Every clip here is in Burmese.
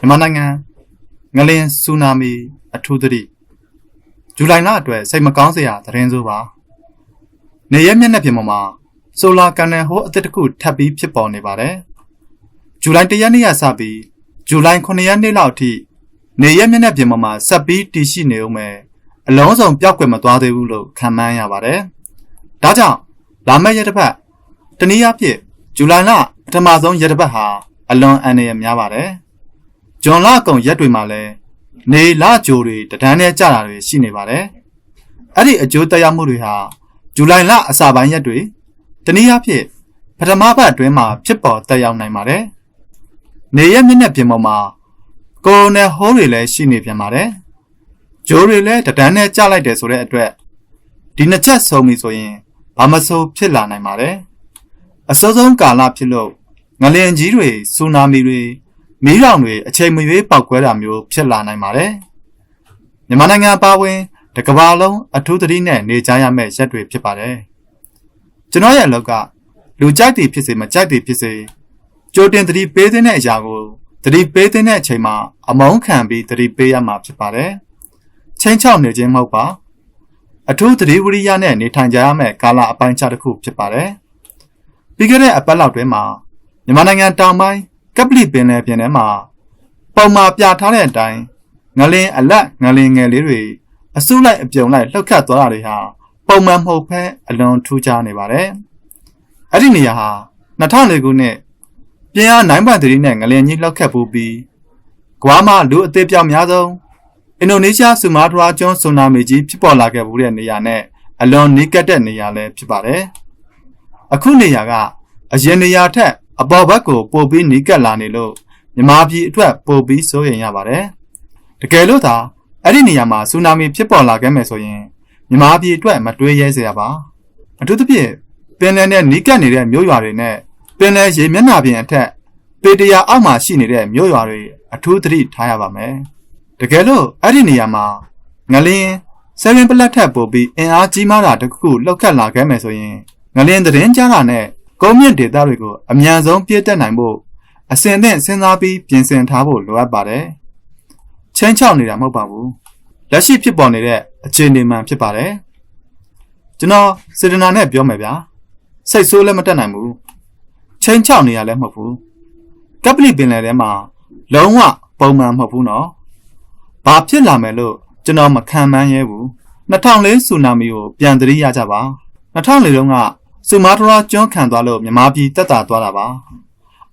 မြန်မာနိုင်ငံငလင်ဆူနာမီအထူးသတိဇူလိုင်လအတွက်စိတ်မကောင်းစရာသတင်းဆိုးပါနေရက်မျက်နှာပြင်ပေါ်မှာဆိုလာကန်နယ်ဟိုးအသစ်တစ်ခုထပ်ပြီးဖြစ်ပေါ်နေပါတယ်ဇူလိုင်၁ရက်နေ့ကစပြီးဇူလိုင်9ရက်နေ့လောက်အထိနေရက်မျက်နှာပြင်ပေါ်မှာဆက်ပြီးတည်ရှိနေဦးမယ်အလုံးစုံပျောက်ကွယ်မသွားသေးဘူးလို့ခန့်မှန်းရပါတယ်ဒါကြောင့်လာမယ့်ရက်တစ်ပတ်တနည်းအားဖြင့်ဇူလိုင်လပထမဆုံးရက်တစ်ပတ်ဟာအလွန်အန္တရာယ်များပါတယ်။ ဂျွန်လအကုံရက်တွေမှာလည်းနေလကြိုတွေတဒန်းနဲ့ကြတာတွေရှိနေပါတယ်။အဲ့ဒီအကျိုးသက်ရောက်မှုတွေဟာဇူလိုင်လအစပိုင်းရက်တွေတနည်းအားဖြင့်ပထမပတ်အတွင်းမှာဖြစ်ပေါ်သက်ရောက်နိုင်ပါတယ်။နေရက်မျက်နှာပြင်ပေါ်မှာကိုရိုနယ်ဟိုးတွေလည်းရှိနေပြန်ပါတယ်။ဂျိုးတွေလည်းတဒန်းနဲ့ကြလိုက်တယ်ဆိုတဲ့အတွက်ဒီနှစ်ချက်ဆုံးပြီဆိုရင်ဘာမဆိုးဖြစ်လာနိုင်ပါတယ်။အစောဆုံးကာလဖြစ်လို့ငလျင်ကြီးတွေဆူနာမီတွေ မီးတောင်တွေအချိန်မရွေးပောက်ကွဲတာမျိုးဖြစ်လာနိုင်ပါတယ်။မြန်မာနိုင်ငံပါဝင်တကဘာလုံးအထူးသတိနဲ့နေကြရမယ့်ရက်တွေဖြစ်ပါတယ်။ကျွန်တော်ရဲ့အလုပ်ကလူကြိုက်သည်ဖြစ်စေမကြိုက်သည်ဖြစ်စေကြိုတင်သတိပေးတဲ့အရာကိုသတိပေးတဲ့အချိန်မှာအမုန်းခံပြီးသတိပေးရမှာဖြစ်ပါတယ်။ချင်းချောက်နေခြင်းမဟုတ်ပါအထူးသတိဝိရိယနဲ့နေထိုင်ကြရမယ့်ကာလအပိုင်းခြားတစ်ခုဖြစ်ပါတယ်။ပြီးခဲ့တဲ့အပတ်လောက်တွင်မှာမြန်မာနိုင်ငံတောင်ပိုင်း ကပလီပင်လယ်ပြင်ထဲမှာပုံမှာပြထားတဲ့အတိုင်းငလင်းအလက်ငလင်းငယ်လေးတွေအစုလိုက်အပြုံလိုက်လှုပ်ခတ်သွားတာတွေဟာပုံမှန်မဟုတ်ဘဲအလွန်ထူးခြားနေပါတယ်။အဲ့ဒီနေရာဟာ2004ခုနှစ်ပြင်အား9ပတ်3နဲ့ငလင်းကြီးလှုပ်ခတ်ပူပြီးကွာမလူအသေးပြောင်များဆုံးအင်ဒိုနီးရှားဆူမာတရာကျွန်းဆူနာမီကြီးဖြစ်ပေါ်လာခဲ့မှုတဲ့နေရာနဲ့အလွန်နီးကပ်တဲ့နေရာလည်းဖြစ်ပါတယ်။အခုနေရာကအရင်နေရာထက် အပေါ်ဘက်ကိုပို့ပြီးနီးကပ်လာနေလို့မြမာပြည်အတွက်ပို့ပြီးစိုးရိမ်ရပါတယ်။တကယ်လို့သာအဲ့ဒီနေရာမှာဆူနာမီဖြစ်ပေါ်လာခဲ့မယ်ဆိုရင်မြမာပြည်အတွက်မတွေးရဲစရာပါ။အထူးသဖြင့်ပင်လယ်နဲ့နီးကပ်နေတဲ့မြို့ရွာတွေနဲ့ပင်လယ်ရေမျက်နှာပြင်အထက်ပေတရာအောက်မှာရှိနေတဲ့မြို့ရွာတွေအထူးသတိထားရပါမယ်။တကယ်လို့အဲ့ဒီနေရာမှာငလင်းဆယ်ရင်ပလက်ထက်ပို့ပြီးအင်အားကြီးမားတာတခုခုလှုပ်ခတ်လာခဲ့မယ်ဆိုရင်ငလင်းသတင်းကြားတာနဲ့ ကုန်းမြင့်ဒေသတွေကိုအမြန်ဆုံးပြည့်တက်နိုင်ဖို့အစဉ်သင့်စဉ်းစားပြီးပြင်ဆင်ထားဖို့လိုအပ်ပါတယ်။ချင်းချောက်နေတာမဟုတ်ပါဘူး။လက်ရှိဖြစ်ပေါ်နေတဲ့အခြေအနေမှန်ဖြစ်ပါတယ်။ကျွန်တော်စေတနာနဲ့ပြောမယ်ဗျာ။စိတ်ဆိုးလည်းမတက်နိုင်ဘူး။ချင်းချောက်နေရလည်းမဟုတ်ဘူး။ကပလီပင်လယ်ထဲမှာလုံးဝပုံမှန်မဟုတ်ဘူးနော်။ဘာဖြစ်လာမယ်လို့ကျွန်တော်မခံမှန်းရဲဘူး။2004ဆူနာမီကိုပြန်သတိရကြပါ။2004တုန်းက စူမာတရာကျွန်းခံသွားလို့မြမာပြည်တက်တာသွားတာပါ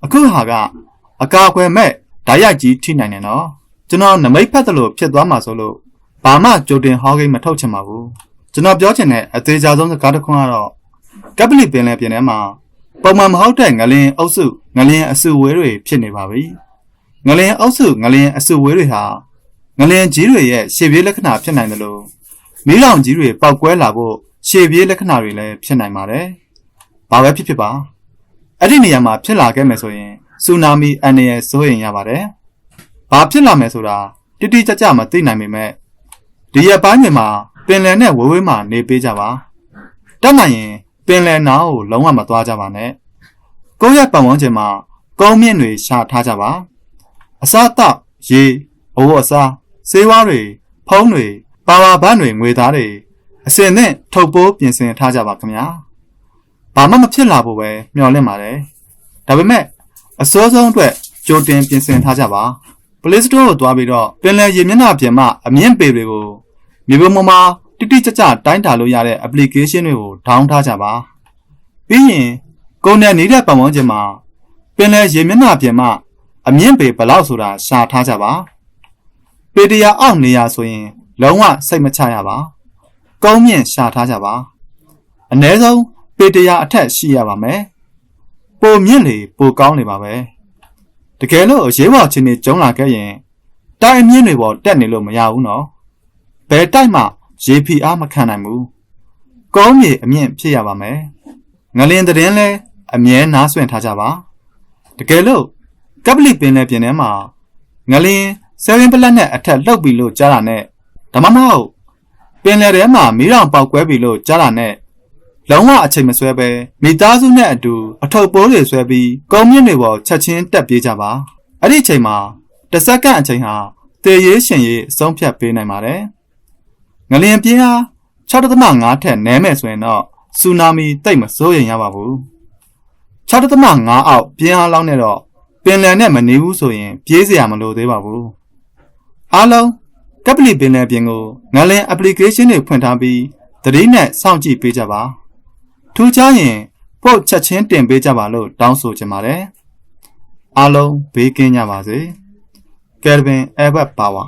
အခုဟာကအကာအကွယ်မဲ့ဓာတ်ရိုက်ကြီးထိနိုင်တယ်နော်ကျွန်တော်နမိတ်ဖက်တယ်လို့ဖြစ်သွားမှာဆိုလို့ဘာမှကြိုတင်ဟောကိန်းမထုတ်ချင်ပါဘူးကျွန်တော်ပြောချင်တဲ့အသေးချာဆုံးစကားတစ်ခွန်းကတော့ကပလီပင်လယ်ပြင်ထဲမှာပုံမှန်မဟုတ်တဲ့ငလင်အုပ်စုငလင်အစုဝေးတွေဖြစ်နေပါပြီငလင်အုပ်စုငလင်အစုဝေးတွေဟာငလင်ကြီးတွေရဲ့ရှေ့ပြေးလက္ခဏာဖြစ်နိုင်တယ်လို့မီးလောင်ကြီးတွေပောက်ကွဲလာဖို့ ရှေ့ပြေးလက္ခဏာတွေလည်းဖြစ်နိုင်ပါတယ်။ဘာပဲဖြစ်ဖြစ်ပါအဲ့ဒီနေရာမှာဖြစ်လာခဲ့မယ်ဆိုရင်ဆူနာမီအန္တရာယ်စိုးရိမ်ရပါတယ်။ဘာဖြစ်လာမယ်ဆိုတာတိတိကျကျမသိနိုင်ပေမဲ့ဒီရက်ပိုင်းမှာပင်လယ်နဲ့ဝေးဝေးမှာနေပေးကြပါ။တတ်နိုင်ရင်ပင်လယ်နားကိုလုံးဝမသွားကြပါနဲ့။ကိုယ့်ရဲ့ပတ်ဝန်းကျင်မှာကုန်းမြင့်တွေရှာထားကြပါ။အစားတောက်ရေဘဝအစားဆေးဝါးတွေဖုံးတွေပါဝါဘတ်တွေငွေသားတွေ အစင်နဲ့ထုတ်ပိုးပြင်ဆင်ထားကြပါခင်ဗျာဘာမှမဖြစ်လာဖို့ပဲမျှော်လင့်ပါတယ်ဒါပေမဲ့အစိုးဆုံးအတွက်ကြိုတင်ပြင်ဆင်ထားကြပါ Play Store ကိုသွားပြီးတော့ပင်လယ်ရေမျက်နှာပြင်မှအမြင့်ပေတွေကိုမြေပုံပေါ်မှာတိတိကျကျတိုင်းတာလို့ရတဲ့ application တွေကို down ထားကြပါပြီးရင်ကိုယ်နဲ့နေတဲ့ပတ်ဝန်းကျင်မှာပင်လယ်ရေမျက်နှာပြင်မှအမြင့်ပေဘယ်လောက်ဆိုတာရှာထားကြပါပေတရာအောက်နေရဆိုရင် လုံးဝစိတ်မချရပါ ကုန်းမြင့်ရှာထားကြပါအ ਨੇ ဆုံးပေတရာအထက်ရှိရပါမယ်ပိုမြင့်လေပိုကောင်းနေပါပဲတကယ်လို့အရေးပေါ်ချင်းနေကျုံလာခဲ့ရင်တိုက်အမြင့်တွေပေါ်တက်နေလို့မရဘူးနော်ဘယ်တိုက်မှရေဖီအားမခံနိုင်ဘူးကုန်းမြေအမြင့်ဖြစ်ရပါမယ်ငလင်တဲ့ရင်လဲအမြဲနားဆွင့်ထားကြပါတကယ်လို့ကပလီပင်လဲပြင်ထဲမှာငလင်ဆယ်ရင်ပလက်နဲ့အထက်လှုပ်ပြီးလို့ကြားတာနဲ့ဒါမှမဟုတ်ပ င်လယ်ထဲမှာမီးတောင်ပေါက်ကွဲပြီလို့ကြားတာနဲ့လုံးဝအချိန်မဆွဲပဲမိသားစုနဲ့အတူအထုပ်ပိုးတွေဆွဲပြီးကုန်းမြင့်တွေပေါ်ချက်ချင်းတက်ပြေးကြပါအဲ့ဒီအချိန်မှာတစ်စက္ကန့်အချိန်ဟာတေရေးရှင်ရေးအဆုံးဖြတ်ပေးနိုင်ပါတယ်ငလျင်ပြင်းအား6.5ထက်နည်းမယ်ဆိုရင်တော့ဆူနာမီတိတ်မစိုးရိမ်ရပါဘူး6.5အောက်ပြင်းအားလောက်နဲ့တော့ပင်လယ်နဲ့မနေဘူးဆိုရင် ပြေးစရာမလိုသေးပါဘူးအားလုံး ကပလီပင်လယ်ပြင်ကိုငလျင် application တွေဖွင့်ထားပြီးသတိနဲ့စောင့်ကြည့်ပေးကြပါထူးခြားရင်ပို့ချက်ချင်းတင်ပေးကြပါလို့တောင်းဆိုချင်ပါတယ်အားလုံးဘေးကင်းကြပါစေကယ်ဗင်အဲဘတ်ပါဝါ